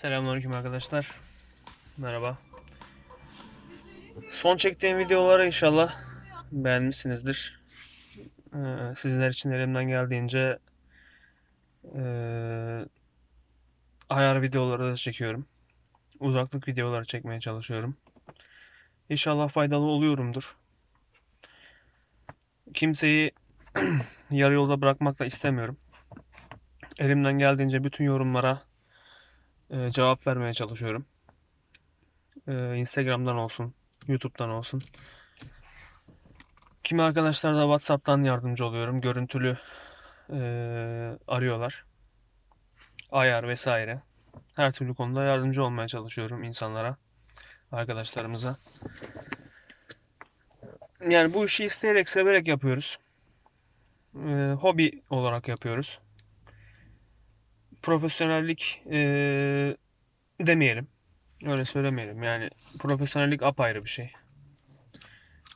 Selamünaleyküm arkadaşlar. Merhaba. Son çektiğim videoları inşallah beğenmişsinizdir. Ee, sizler için elimden geldiğince ee, ayar videoları da çekiyorum. Uzaklık videoları çekmeye çalışıyorum. İnşallah faydalı oluyorumdur. Kimseyi yarı yolda bırakmak da istemiyorum. Elimden geldiğince bütün yorumlara e, cevap vermeye çalışıyorum. E, Instagram'dan olsun, YouTube'dan olsun. Kimi arkadaşlar da WhatsApp'tan yardımcı oluyorum. Görüntülü e, arıyorlar. Ayar vesaire. Her türlü konuda yardımcı olmaya çalışıyorum insanlara, arkadaşlarımıza. Yani bu işi isteyerek, severek yapıyoruz. E, hobi olarak yapıyoruz profesyonellik eee, demeyelim. Öyle söylemeyelim. Yani profesyonellik apayrı bir şey.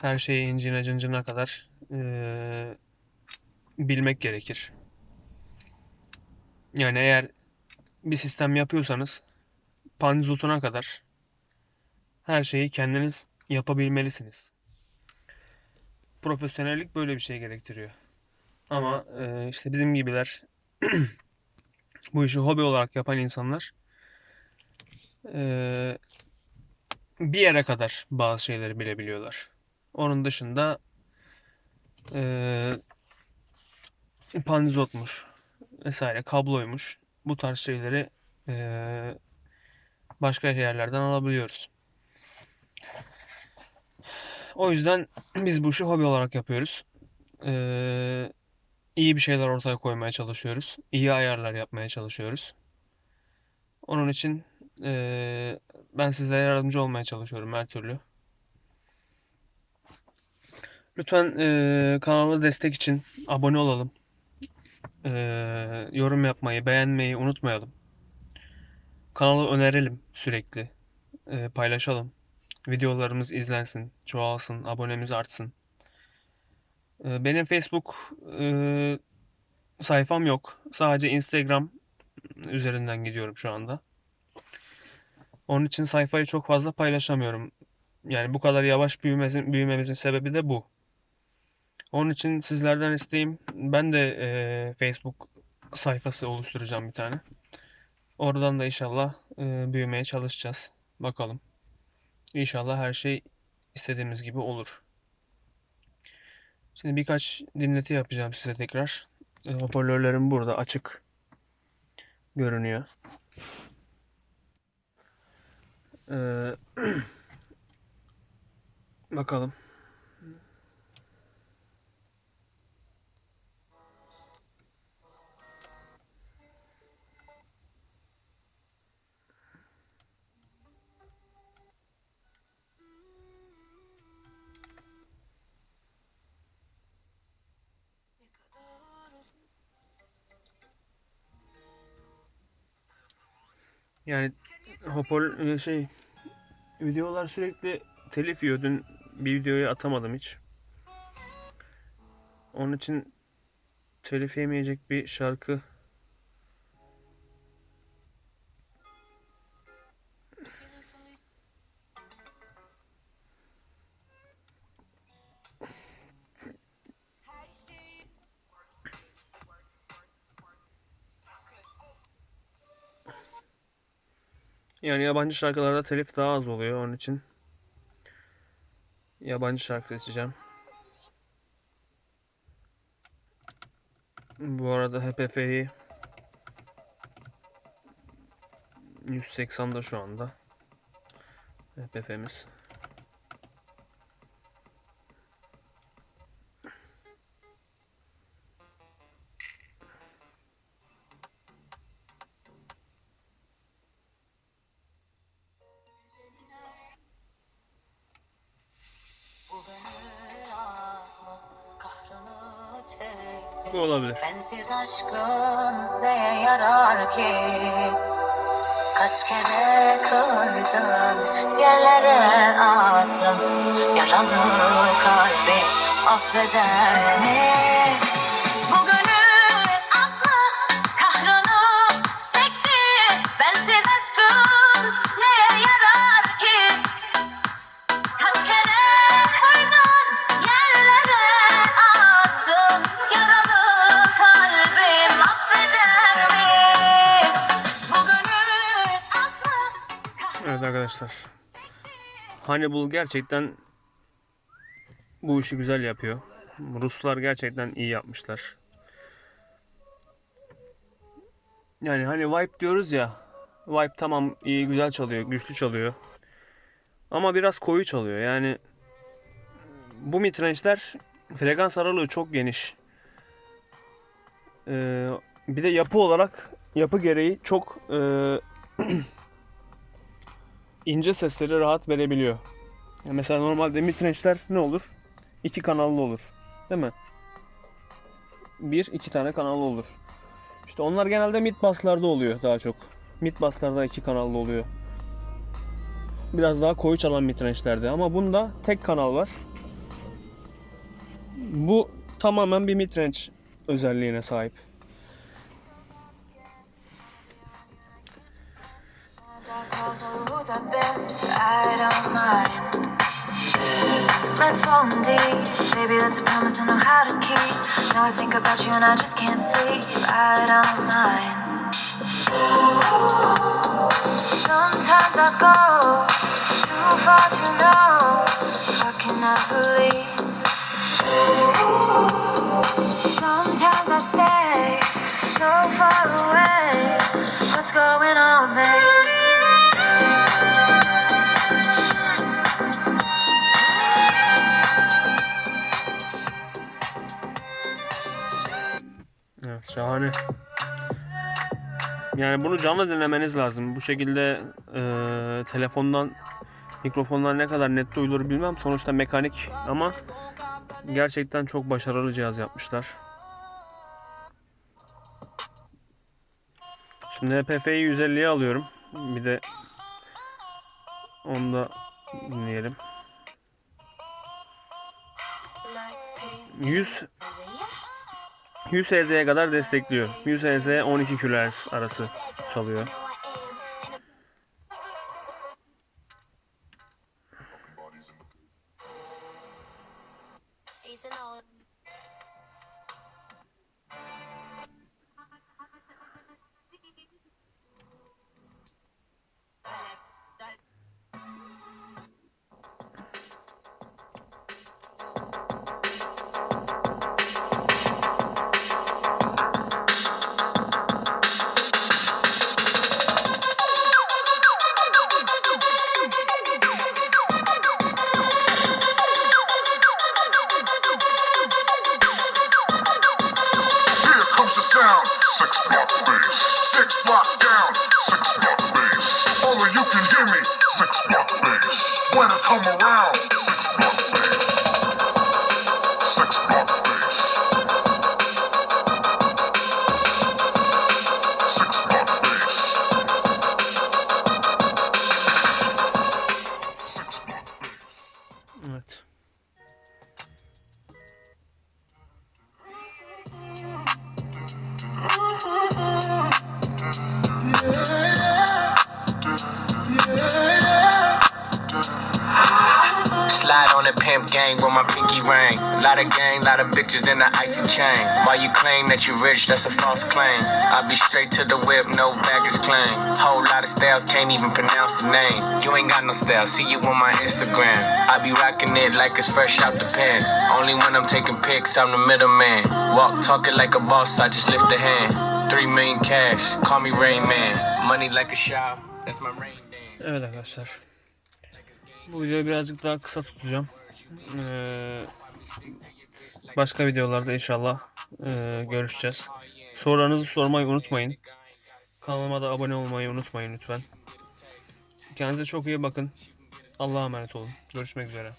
Her şeyi incine cıncına kadar eee, bilmek gerekir. Yani eğer bir sistem yapıyorsanız pandizotuna kadar her şeyi kendiniz yapabilmelisiniz. Profesyonellik böyle bir şey gerektiriyor. Ama eee, işte bizim gibiler bu işi hobi olarak yapan insanlar eee, bir yere kadar bazı şeyleri bilebiliyorlar. Onun dışında eee pandizotmuş vesaire kabloymuş bu tarz şeyleri eee, başka yerlerden alabiliyoruz. O yüzden biz bu işi hobi olarak yapıyoruz. Eee iyi bir şeyler ortaya koymaya çalışıyoruz. İyi ayarlar yapmaya çalışıyoruz. Onun için eee, ben sizlere yardımcı olmaya çalışıyorum her türlü. Lütfen eee kanala destek için abone olalım. Eee, yorum yapmayı, beğenmeyi unutmayalım. Kanalı önerelim sürekli. Eee, paylaşalım. Videolarımız izlensin, çoğalsın, abonemiz artsın. Eee, Benim Facebook eee, sayfam yok. Sadece Instagram üzerinden gidiyorum şu anda. Onun için sayfayı çok fazla paylaşamıyorum. Yani bu kadar yavaş büyümemizin, büyümemizin sebebi de bu. Onun için sizlerden isteğim ben de eee, Facebook sayfası oluşturacağım bir tane. Oradan da inşallah eee, büyümeye çalışacağız. Bakalım. İnşallah her şey istediğimiz gibi olur. Şimdi birkaç dinleti yapacağım size tekrar. E, Hoparlörlerim burada açık görünüyor. Ee, bakalım. Yani hopol e, şey videolar sürekli telif yiyor. Dün bir videoyu atamadım hiç. Onun için telif yemeyecek bir şarkı Yani yabancı şarkılarda telif daha az oluyor. Onun için yabancı şarkı seçeceğim. Bu arada HPF'yi 180'da şu anda. HPF'miz. Bu olabilir. Bensiz aşkın neye yarar ki? Kaç kere kırdın, yerlere attın Yaralı kalbi affeder mi? Arkadaşlar. Hannibal gerçekten bu işi güzel yapıyor. Ruslar gerçekten iyi yapmışlar. Yani hani Vibe diyoruz ya. Vibe tamam iyi güzel çalıyor, güçlü çalıyor. Ama biraz koyu çalıyor. Yani bu midrange'ler frekans aralığı çok geniş. Ee, bir de yapı olarak yapı gereği çok e, ince sesleri rahat verebiliyor. Yani mesela normalde midrange'ler ne olur? İki kanallı olur. Değil mi? Bir, iki tane kanallı olur. İşte onlar genelde mid basslarda oluyor daha çok. Mid basslarda iki kanallı oluyor. Biraz daha koyu çalan midrange'lerde ama bunda tek kanal var. Bu tamamen bir midrange özelliğine sahip. I don't mind. So let's fall in deep. Baby, that's a promise I know how to keep. Now I think about you and I just can't sleep. I don't mind. Sometimes I go too far to know. I can never leave. Sometimes I stay so far away. What's going on with me? Evet şahane. Yani bunu canlı dinlemeniz lazım. Bu şekilde e, telefondan mikrofonlar ne kadar net duyulur bilmem. Sonuçta mekanik ama gerçekten çok başarılı cihaz yapmışlar. Şimdi HPF'yi 150'ye alıyorum. Bir de onu da dinleyelim. 100 100 Hz'ye kadar destekliyor. 100 Hz 12 kHz arası çalıyor. Here sound. Six block bass. Six blocks down. Six block bass. Only you can hear me. Six block bass. When I come around. Six block bass. On the pimp gang with my pinky ring. Lot of gang, lot of bitches in the icy chain. While you claim that you rich, that's a false claim. I be straight to the whip, no baggage claim. Whole lot of styles, can't even pronounce the name. You ain't got no style, see you on my Instagram. I be rocking it like it's fresh out the pen. Only when I'm taking pics, I'm the middleman. Walk talking like a boss, I just lift a hand. Three million cash, call me Rain Man. Money like a shower, that's my rain dance. Evet arkadaşlar. Bu videoyu birazcık daha kısa tutacağım. Ee, başka videolarda inşallah ee, görüşeceğiz. Sorularınızı sormayı unutmayın. Kanalıma da abone olmayı unutmayın lütfen. Kendinize çok iyi bakın. Allah'a emanet olun. Görüşmek üzere.